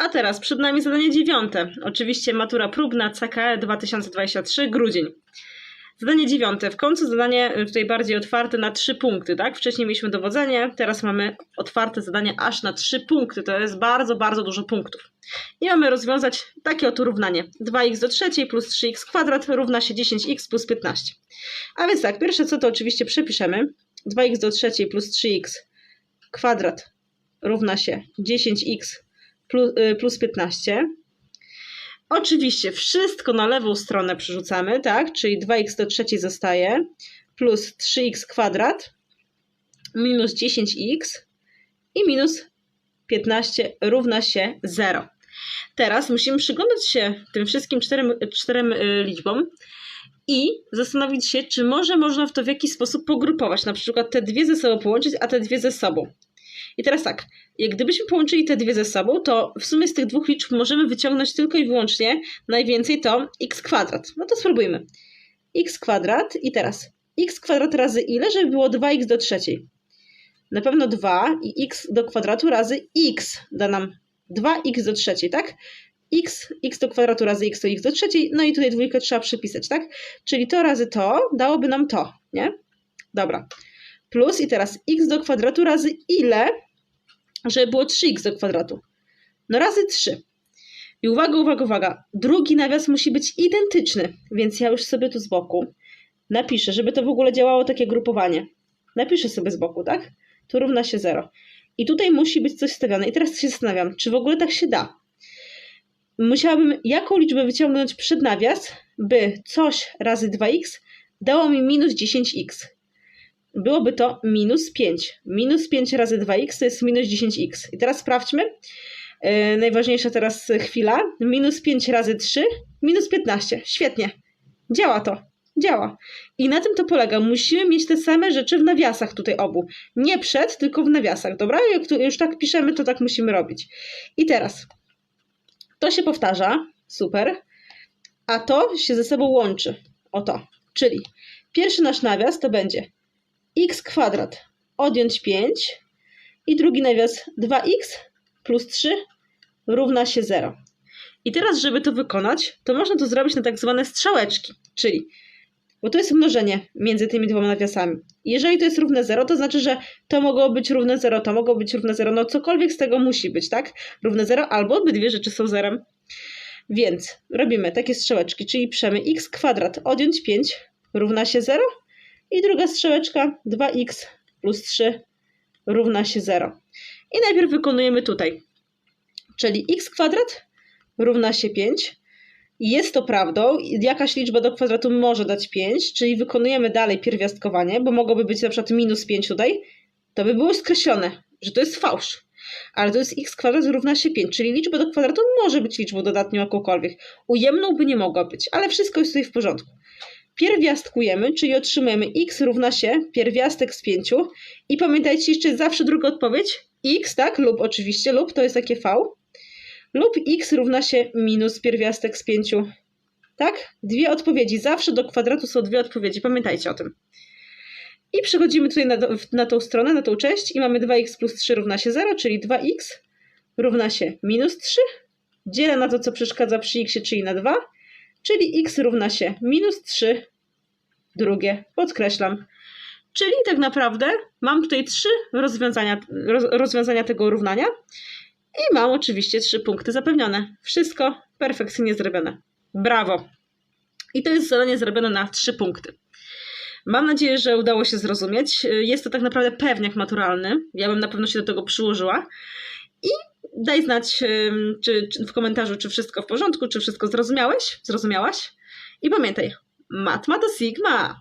A teraz przed nami zadanie dziewiąte. Oczywiście matura próbna CKE 2023, grudzień. Zadanie dziewiąte. W końcu zadanie y, tutaj bardziej otwarte na trzy punkty, tak? Wcześniej mieliśmy dowodzenie, teraz mamy otwarte zadanie aż na trzy punkty. To jest bardzo, bardzo dużo punktów. I mamy rozwiązać takie oto równanie. 2x do trzeciej plus 3x kwadrat równa się 10x plus 15. A więc tak, pierwsze co to oczywiście przepiszemy. 2x do trzeciej plus 3x kwadrat równa się 10x plus, y, plus 15. Oczywiście wszystko na lewą stronę przerzucamy, tak? Czyli 2x do trzeciej zostaje plus 3x kwadrat minus 10x i minus 15 równa się 0. Teraz musimy przyglądać się tym wszystkim czterem, czterem y, liczbom i zastanowić się, czy może można w to w jakiś sposób pogrupować, na przykład te dwie ze sobą połączyć, a te dwie ze sobą. I teraz tak, jak gdybyśmy połączyli te dwie ze sobą, to w sumie z tych dwóch liczb możemy wyciągnąć tylko i wyłącznie najwięcej to x kwadrat. No to spróbujmy. x kwadrat i teraz x kwadrat razy ile, żeby było 2x do trzeciej? Na pewno 2 i x do kwadratu razy x da nam 2x do trzeciej, tak? x, x do kwadratu razy x to x do trzeciej, no i tutaj dwójkę trzeba przypisać, tak? Czyli to razy to dałoby nam to, nie? Dobra. Plus i teraz x do kwadratu razy ile, żeby było 3x do kwadratu? No razy 3. I uwaga, uwaga, uwaga. Drugi nawias musi być identyczny, więc ja już sobie tu z boku napiszę, żeby to w ogóle działało takie grupowanie. Napiszę sobie z boku, tak? To równa się 0. I tutaj musi być coś stawiane. I teraz się zastanawiam, czy w ogóle tak się da. Musiałabym jaką liczbę wyciągnąć przed nawias, by coś razy 2x dało mi minus 10x. Byłoby to minus 5. Minus 5 razy 2x to jest minus 10x. I teraz sprawdźmy. Yy, najważniejsza teraz chwila. Minus 5 razy 3, minus 15. Świetnie. Działa to. Działa. I na tym to polega. Musimy mieć te same rzeczy w nawiasach tutaj obu. Nie przed, tylko w nawiasach. Dobra? Jak tu już tak piszemy, to tak musimy robić. I teraz to się powtarza. Super. A to się ze sobą łączy. O to. Czyli pierwszy nasz nawias to będzie x kwadrat odjąć 5 i drugi nawias 2x plus 3 równa się 0. I teraz, żeby to wykonać, to można to zrobić na tak zwane strzałeczki, czyli bo to jest mnożenie między tymi dwoma nawiasami. Jeżeli to jest równe 0, to znaczy, że to mogło być równe 0, to mogło być równe 0, no cokolwiek z tego musi być, tak? Równe 0 albo obydwie rzeczy są zerem. Więc robimy takie strzałeczki, czyli piszemy x kwadrat odjąć 5 równa się 0 i druga strzałeczka 2x plus 3 równa się 0. I najpierw wykonujemy tutaj, czyli x kwadrat równa się 5. Jest to prawdą, jakaś liczba do kwadratu może dać 5, czyli wykonujemy dalej pierwiastkowanie, bo mogłoby być na przykład minus 5 tutaj, to by było skreślone, że to jest fałsz. Ale to jest x kwadrat równa się 5, czyli liczba do kwadratu może być liczbą dodatnią jakąkolwiek. Ujemną by nie mogła być, ale wszystko jest tutaj w porządku pierwiastkujemy, czyli otrzymujemy x równa się pierwiastek z 5 i pamiętajcie jeszcze zawsze druga odpowiedź. X, tak, lub oczywiście, lub to jest takie v, lub x równa się minus pierwiastek z 5, tak? Dwie odpowiedzi, zawsze do kwadratu są dwie odpowiedzi, pamiętajcie o tym. I przechodzimy tutaj na, na tą stronę, na tą część. I mamy 2x plus 3 równa się 0, czyli 2x równa się minus 3, dzielę na to, co przeszkadza przy x, czyli na 2, czyli x równa się minus 3 drugie, podkreślam. Czyli tak naprawdę mam tutaj trzy rozwiązania, roz, rozwiązania tego równania i mam oczywiście trzy punkty zapewnione. Wszystko perfekcyjnie zrobione. Brawo! I to jest zadanie zrobione na trzy punkty. Mam nadzieję, że udało się zrozumieć. Jest to tak naprawdę pewniak maturalny. Ja bym na pewno się do tego przyłożyła. I Daj znać czy, czy w komentarzu, czy wszystko w porządku, czy wszystko zrozumiałeś, zrozumiałaś. I pamiętaj, matma to sigma.